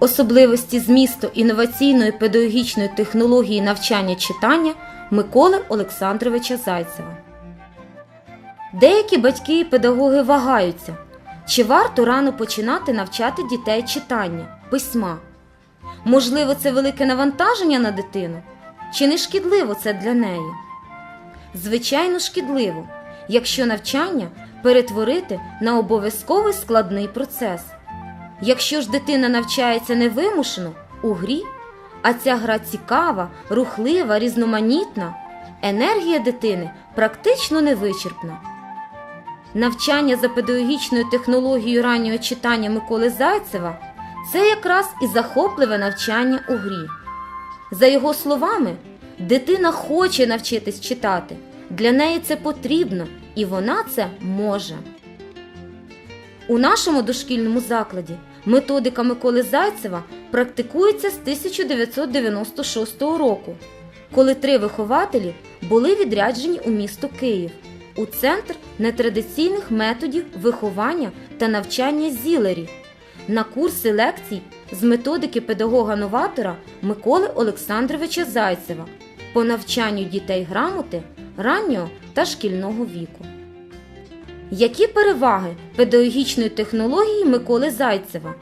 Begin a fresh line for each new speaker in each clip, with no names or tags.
Особливості змісту інноваційної педагогічної технології навчання читання Миколи Олександровича Зайцева. Деякі батьки і педагоги вагаються, чи варто рано починати навчати дітей читання, письма. Можливо, це велике навантаження на дитину, чи не шкідливо це для неї? Звичайно, шкідливо, якщо навчання перетворити на обов'язковий складний процес. Якщо ж дитина навчається невимушено у грі, а ця гра цікава, рухлива, різноманітна, енергія дитини практично невичерпна. Навчання за педагогічною технологією раннього читання Миколи Зайцева це якраз і захопливе навчання у грі. За його словами, дитина хоче навчитись читати, для неї це потрібно, і вона це може. У нашому дошкільному закладі методика Миколи Зайцева практикується з 1996 року, коли три вихователі були відряджені у місто Київ у Центр нетрадиційних методів виховання та навчання Зілері на курси лекцій з методики педагога-новатора Миколи Олександровича Зайцева по навчанню дітей грамоти раннього та шкільного віку. Які переваги педагогічної технології Миколи Зайцева?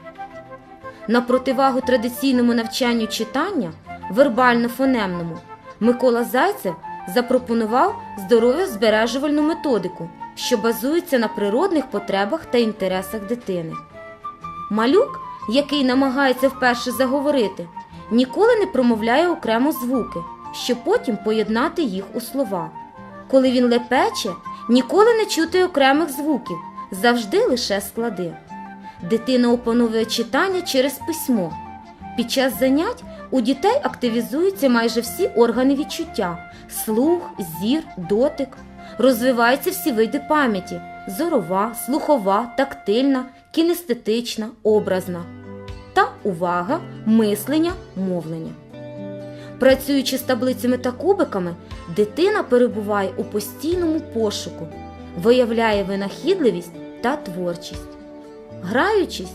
На противагу традиційному навчанню читання, вербально-фонемному, Микола Зайцев запропонував здоров'я-збережувальну методику, що базується на природних потребах та інтересах дитини. Малюк, який намагається вперше заговорити, ніколи не промовляє окремо звуки, щоб потім поєднати їх у слова. Коли він лепече, ніколи не чути окремих звуків, завжди лише склади. Дитина опановує читання через письмо. Під час занять у дітей активізуються майже всі органи відчуття: слух, зір, дотик. Розвиваються всі види пам'яті: зорова, слухова, тактильна, кінестетична, образна та увага, мислення, мовлення. Працюючи з таблицями та кубиками, дитина перебуває у постійному пошуку, виявляє винахідливість та творчість. Граючись,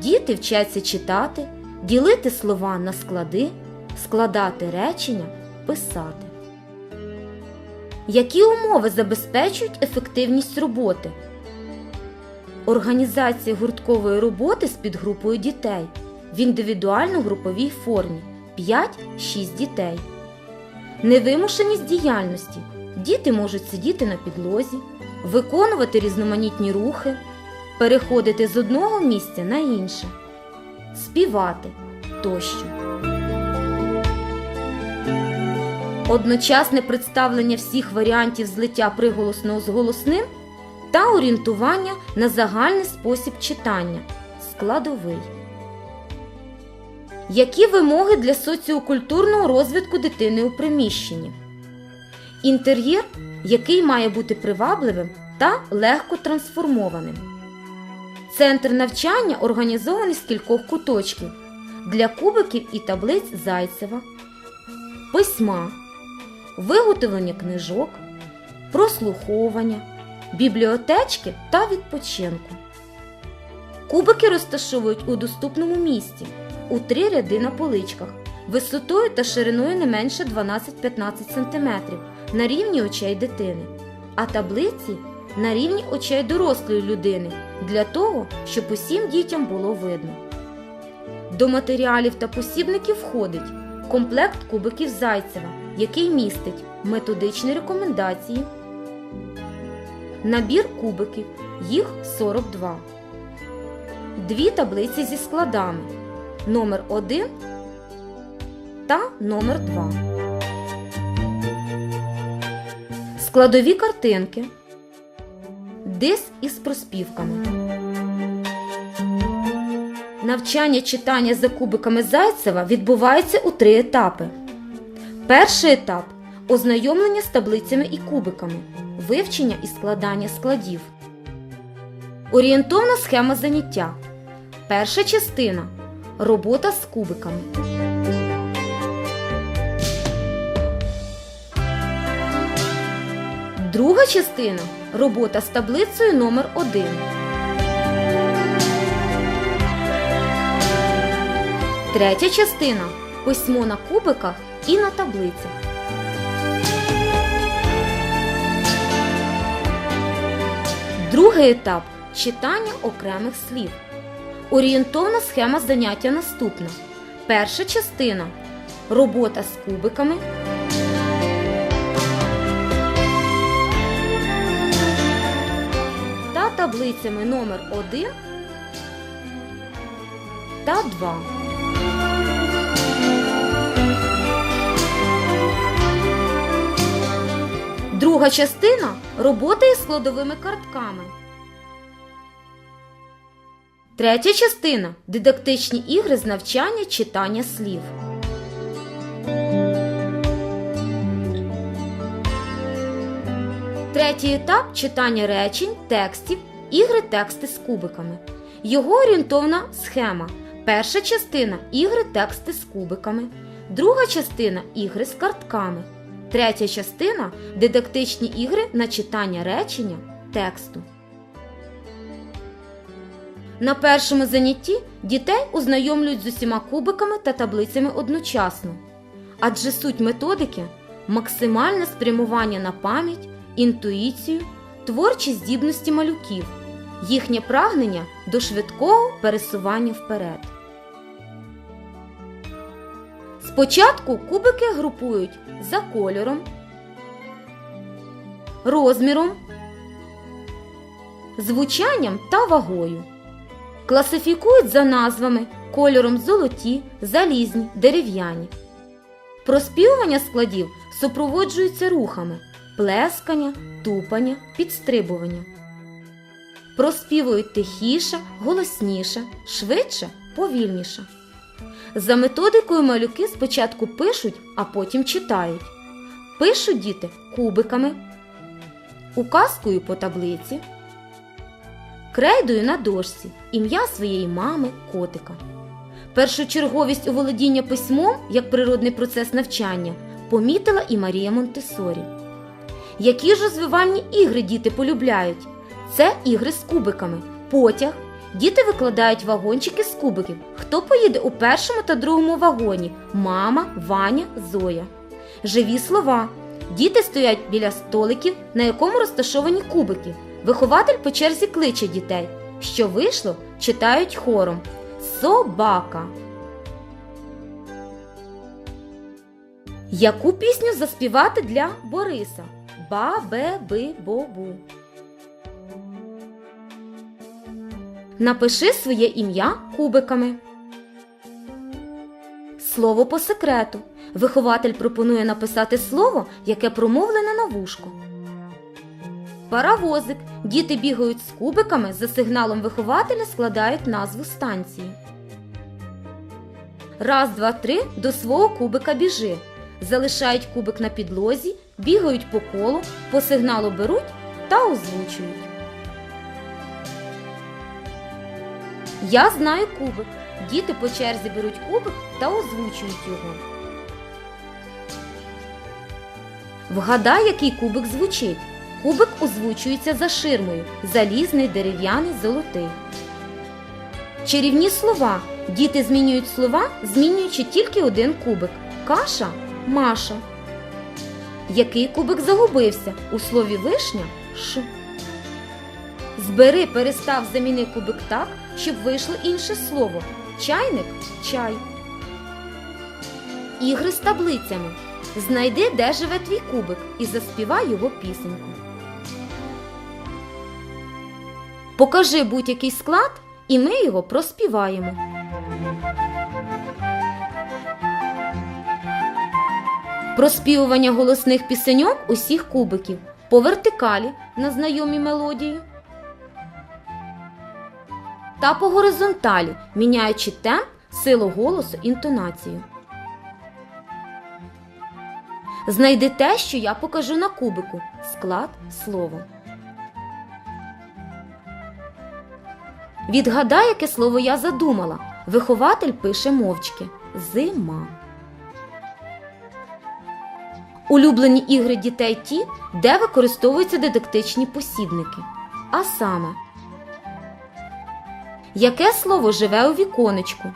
діти вчаться читати, ділити слова на склади, складати речення, писати. Які умови забезпечують ефективність роботи? Організація гурткової роботи з підгрупою дітей в індивідуально-груповій формі 5-6 дітей. Невимушеність діяльності. Діти можуть сидіти на підлозі, виконувати різноманітні рухи, переходити з одного місця на інше, співати тощо. Одночасне представлення всіх варіантів злиття приголосного з голосним та орієнтування на загальний спосіб читання складовий. Які вимоги для соціокультурного розвитку дитини у приміщенні? Інтер'єр, який має бути привабливим та легко трансформованим. Центр навчання організований з кількох куточків для кубиків і таблиць Зайцева, письма, виготовлення книжок, прослуховування, бібліотечки та відпочинку. Кубики розташовують у доступному місці у три ряди на поличках висотою та шириною не менше 12-15 см на рівні очей дитини, а таблиці на рівні очей дорослої людини для того, щоб усім дітям було видно. До матеріалів та посібників входить комплект кубиків Зайцева, який містить методичні рекомендації, набір кубиків, їх 42, дві таблиці зі складами номер 1 та номер 2 Складові картинки, диск із проспівками. Навчання читання за кубиками Зайцева відбувається у три етапи. Перший етап ознайомлення з таблицями і кубиками, вивчення і складання складів. Орієнтовна схема заняття. Перша частина робота з кубиками. Друга частина робота з таблицею номер 1 Третя частина письмо на кубиках і на таблицях. Другий етап читання окремих слів. Орієнтовна схема заняття наступна. Перша частина робота з кубиками. Та таблицями номер 1 та 2. Друга частина робота із складовими картками. Третя частина дидактичні ігри з навчання читання слів. Третій етап читання речень, текстів, ігри тексти з кубиками. Його орієнтовна схема. Перша частина ігри тексти з кубиками. Друга частина ігри з картками. Третя частина дидактичні ігри на читання речення тексту. На першому занятті дітей ознайомлюють з усіма кубиками та таблицями одночасно. Адже суть методики максимальне спрямування на пам'ять, інтуїцію, творчі здібності малюків, їхнє прагнення до швидкого пересування вперед. Спочатку кубики групують за кольором, розміром, звучанням та вагою. Класифікують за назвами кольором золоті, залізні, дерев'яні. Проспівування складів супроводжуються рухами плескання, тупання, підстрибування. Проспівують тихіше, голосніше, швидше, повільніше. За методикою малюки спочатку пишуть, а потім читають. Пишуть діти кубиками, указкою по таблиці, крейдою на дошці, ім'я своєї мами, котика. Першочерговість у володіння письмом як природний процес навчання помітила і Марія Монтесорі. Які ж розвивальні ігри діти полюбляють? Це ігри з кубиками, потяг. Діти викладають вагончики з кубиків. Хто поїде у першому та другому вагоні? Мама, Ваня, Зоя. Живі слова. Діти стоять біля столиків, на якому розташовані кубики. Вихователь по черзі кличе дітей. Що вийшло, читають хором. Собака. Яку пісню заспівати для Бориса? Ба-бе-би-бо-бу. Напиши своє ім'я кубиками. Слово по секрету. Вихователь пропонує написати слово, яке промовлене на вушко. Паровозик. Діти бігають з кубиками, за сигналом вихователя складають назву станції. Раз, два, три до свого кубика біжи. Залишають кубик на підлозі, бігають по колу, по сигналу беруть та озвучують. Я знаю кубик. Діти по черзі беруть кубик та озвучують його. Вгадай, який кубик звучить. Кубик озвучується за ширмою залізний, дерев'яний, золотий. Чарівні слова. Діти змінюють слова, змінюючи тільки один кубик. Каша Маша. Який кубик загубився? У слові вишня Ш. Збери, перестав, заміни кубик так, щоб вийшло інше слово. Чайник чай. Ігри з таблицями. Знайди, де живе твій кубик, і заспівай його пісеньку. Покажи будь-який склад, і ми його проспіваємо. Проспівування голосних пісеньок усіх кубиків по вертикалі на знайомі мелодії та по горизонталі, міняючи темп, силу голосу, інтонацію. Знайди те, що я покажу на кубику. Склад слово. Відгадай, яке слово я задумала. Вихователь пише мовчки. Зима. Улюблені ігри дітей ті, де використовуються дидактичні посібники. А саме, яке слово живе у віконечку?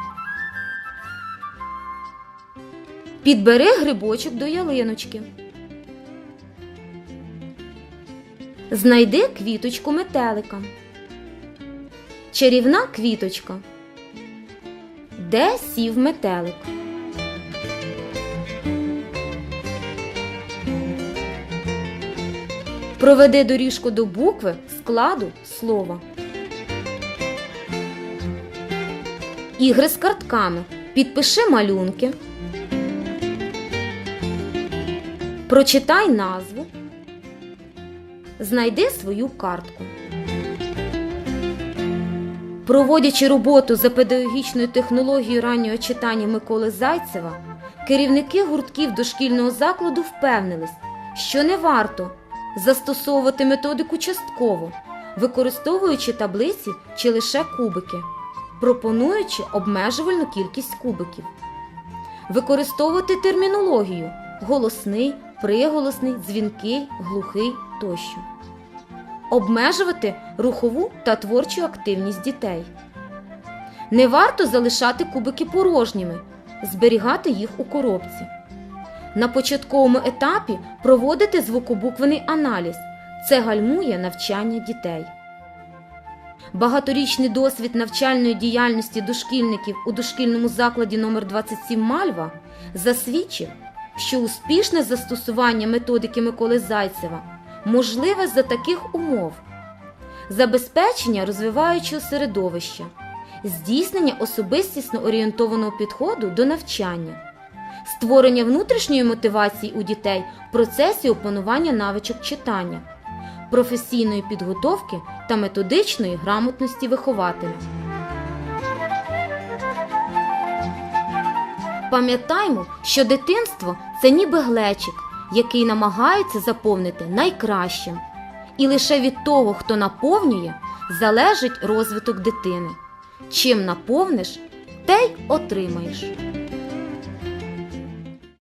Підбери грибочок до ялиночки. Знайди квіточку метелика. Чарівна квіточка. Де сів метелик? Проведи доріжку до букви складу слова. Ігри з картками. Підпиши малюнки. Прочитай назву. Знайди свою картку. Проводячи роботу за педагогічною технологією раннього читання Миколи Зайцева, керівники гуртків дошкільного закладу впевнились, що не варто застосовувати методику частково, використовуючи таблиці чи лише кубики, пропонуючи обмежувальну кількість кубиків, використовувати термінологію голосний, приголосний, дзвінкий, глухий тощо обмежувати рухову та творчу активність дітей. Не варто залишати кубики порожніми, зберігати їх у коробці. На початковому етапі проводити звукобуквений аналіз. Це гальмує навчання дітей. Багаторічний досвід навчальної діяльності дошкільників у дошкільному закладі номер 27 Мальва засвідчив, що успішне застосування методики Миколи Зайцева можливе за таких умов: забезпечення розвиваючого середовища, здійснення особистісно орієнтованого підходу до навчання, створення внутрішньої мотивації у дітей в процесі опанування навичок читання, професійної підготовки та методичної грамотності вихователя. Пам'ятаймо, що дитинство це ніби глечик, який намагається заповнити найкращим. І лише від того, хто наповнює, залежить розвиток дитини. Чим наповниш, те й отримаєш.